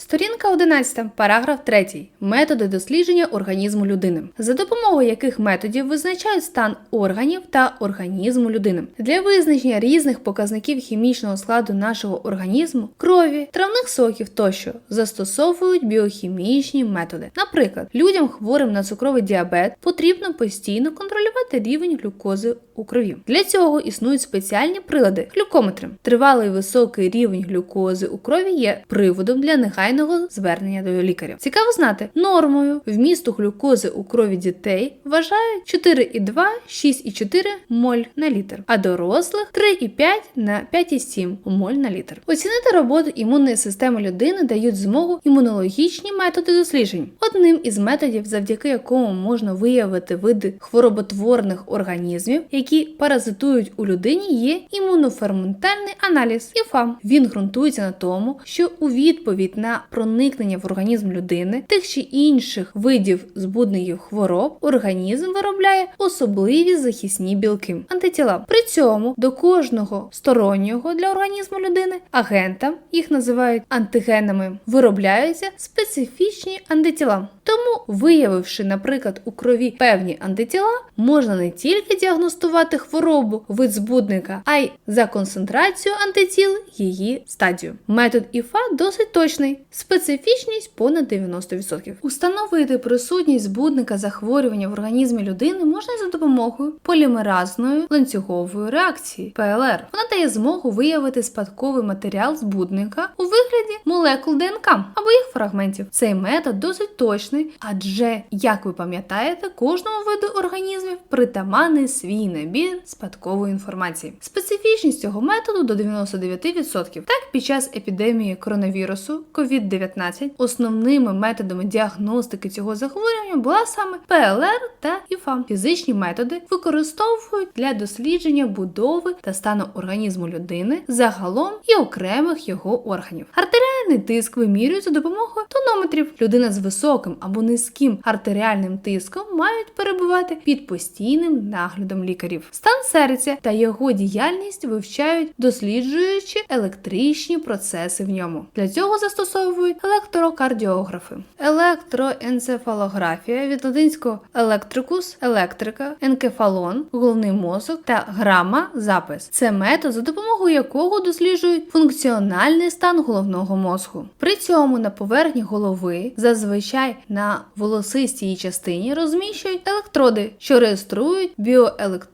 Сторінка 11, параграф 3. Методи дослідження організму людини, за допомогою яких методів визначають стан органів та організму людини. Для визначення різних показників хімічного складу нашого організму, крові, травних соків тощо застосовують біохімічні методи. Наприклад, людям хворим на цукровий діабет потрібно постійно контролювати рівень глюкози у крові. Для цього існують спеціальні прилади глюкометри. Тривалий високий рівень глюкози у крові є приводом для негайного звернення до лікаря. Цікаво знати, нормою вмісту глюкози у крові дітей вважають 4,2 6,4 моль на літр, а дорослих 3,5 на 5,7 моль на літр. Оцінити роботу імунної системи людини дають змогу імунологічні методи досліджень. Одним із методів, завдяки якому можна виявити види хвороботворних організмів, які паразитують у людині, є імуноферментальний аналіз ІФА. Він ґрунтується на тому, що у відповідь на проникнення в організм людини тих чи інших видів збудників хвороб організм виробляє особливі захисні білки антитіла. При цьому до кожного стороннього для організму людини агента, їх називають антигенами, виробляються специфічні антитіла. Тому, виявивши, наприклад, у крові певні антитіла, можна не тільки діагностувати хворобу вид збудника, а й за концентрацію антитіл її стадію. Метод ІФА досить точний, специфічність понад 90%. Установити присутність збудника захворювання в організмі людини можна за допомогою полімеразної ланцюгової реакції ПЛР. Вона дає змогу виявити спадковий матеріал збудника у вигляді молекул ДНК або їх фрагментів. Цей метод досить точний, адже, як ви пам'ятаєте, кожному виду організмів притаманний свій набір спадкової інформації. Специфічність цього методу до 99%. Так, під час епідемії коронавірусу COVID-19 основними методами діагностики цього захворювання була саме ПЛР та ІФА. Фізичні методи використовують для дослідження будови та стану організму людини загалом і окремих його органів. Артеріальний тиск вимірюють за допомогою тонометрів. Людина з високим або низьким артеріальним тиском мають перебувати під постійним наглядом лікарів. Стан серця та його діяльність вивчають, досліджуючи електричні процеси в ньому. Для цього застосовують електрокардіографи, електроенцефалографія від латинського електрикус, електрика, енкефалон, головний мозок та грама запис. Це метод, за допомогою якого досліджують функціональний стан головного мозку. При цьому на поверхні голови зазвичай на волосистій частині розміщують електроди, що реєструють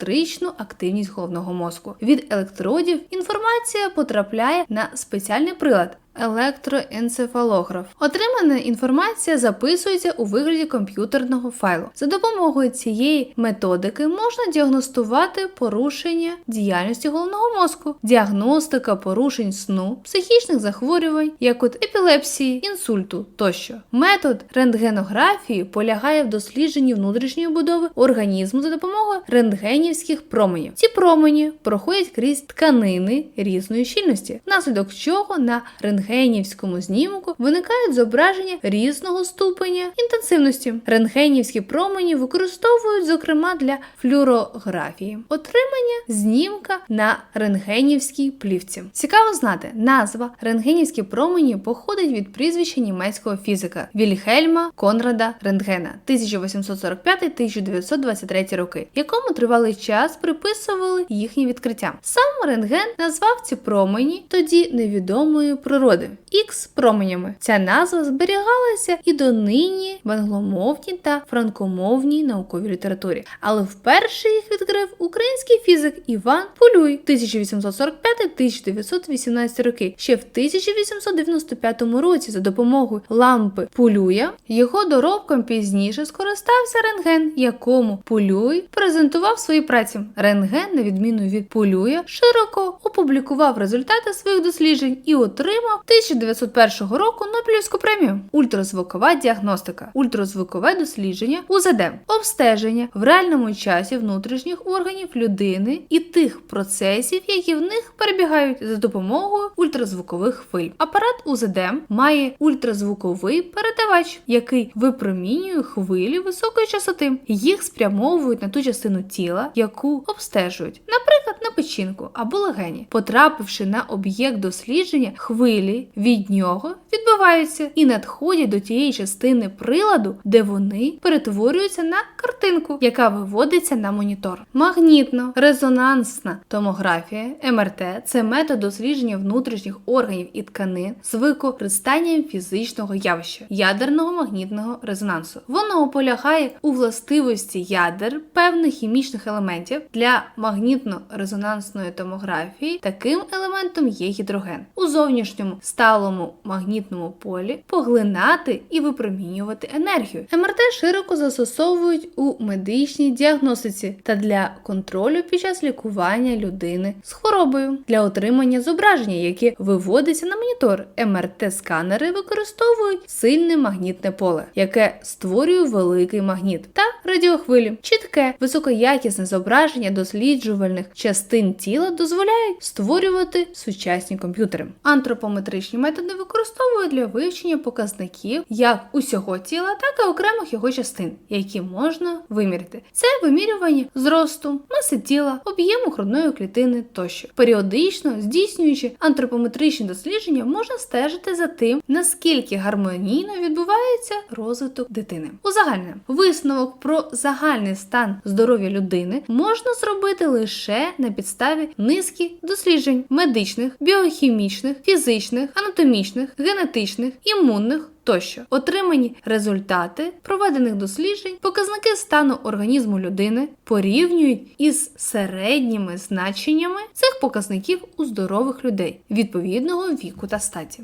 біоелектричну активність головного мозку. Від електродів інформація потрапляє на спеціальний прилад. Електроенцефалограф. Отримана інформація записується у вигляді комп'ютерного файлу. За допомогою цієї методики можна діагностувати порушення діяльності головного мозку, діагностика порушень сну, психічних захворювань, як от епілепсії, інсульту тощо. Метод рентгенографії полягає в дослідженні внутрішньої будови організму за допомогою рентгенівських променів. Ці промені проходять крізь тканини різної щільності, внаслідок чого на рентгенівському знімку виникають зображення різного ступеня інтенсивності. Рентгенівські промені використовують, зокрема, для флюорографії, отримання знімка на рентгенівській плівці. Цікаво знати, назва рентгенівські промені походить від прізвища німецького фізика Вільгельма Конрада Рентгена 1845-1923 роки, якому тривалий час приписували їхні відкриття. Сам рентген назвав ці промені тоді невідомої природи Х променями. Ця назва зберігалася і донині в англомовній та франкомовній науковій літературі, але вперше їх відкрив український фізик Іван Полюй 1845-1918 роки. Ще в 1895 році за допомогою лампи Полюя його доробком пізніше скористався рентген, якому Полюй презентував свої праці. Рентген, на відміну від Полюя, широко опублікував результати своїх досліджень і отримав 1901 року Нобелівську премію. Ультразвукова діагностика, ультразвукове дослідження, УЗД, обстеження в реальному часі внутрішніх органів людини і тих процесів, які в них перебігають за допомогою ультразвукових хвиль. Апарат УЗД має ультразвуковий передавач, який випромінює хвилі високої частоти. Їх спрямовують на ту частину тіла, яку обстежують, наприклад, на печінку або легені. Потрапивши на об'єкт дослідження, хвилі від нього відбиваються і надходять до тієї частини приладу, де вони перетворюються на картинку, яка виводиться на монітор. Магнітно-резонансна томографія МРТ це метод дослідження внутрішніх органів і тканин з використанням фізичного явища ядерного магнітного резонансу. Воно полягає у властивості ядер певних хімічних елементів для магнітно-резонансної томографії. Таким елементом є гідроген у зовнішньому сталому магнітному полі поглинати і випромінювати енергію. МРТ широко застосовують у медичній діагностиці та для контролю під час лікування людини з хворобою для отримання зображення, яке виводиться на монітор. МРТ-сканери використовують сильне магнітне поле, яке створює великий магніт та радіохвилі. Чітке високоякісне зображення досліджувальних частин тіла дозволяють створювати сучасні комп'ютери. Антропометричні методи використовують для вивчення показників як усього тіла, так і окремих його частин, які можна виміряти. Це вимірювання зросту, маси тіла, об'єму грудної клітини тощо. Періодично здійснюючи антропометричні дослідження, можна стежити за тим, наскільки гармонійно відбувається розвиток дитини. Узагальне висновок про загальний стан здоров'я людини можна зробити лише на підставі низки досліджень медичних, біохімічних, фізичних, анатомічних, генетичних, імунних. Тощо отримані результати проведених досліджень, показники стану організму людини порівнюють із середніми значеннями цих показників у здорових людей відповідного віку та статі.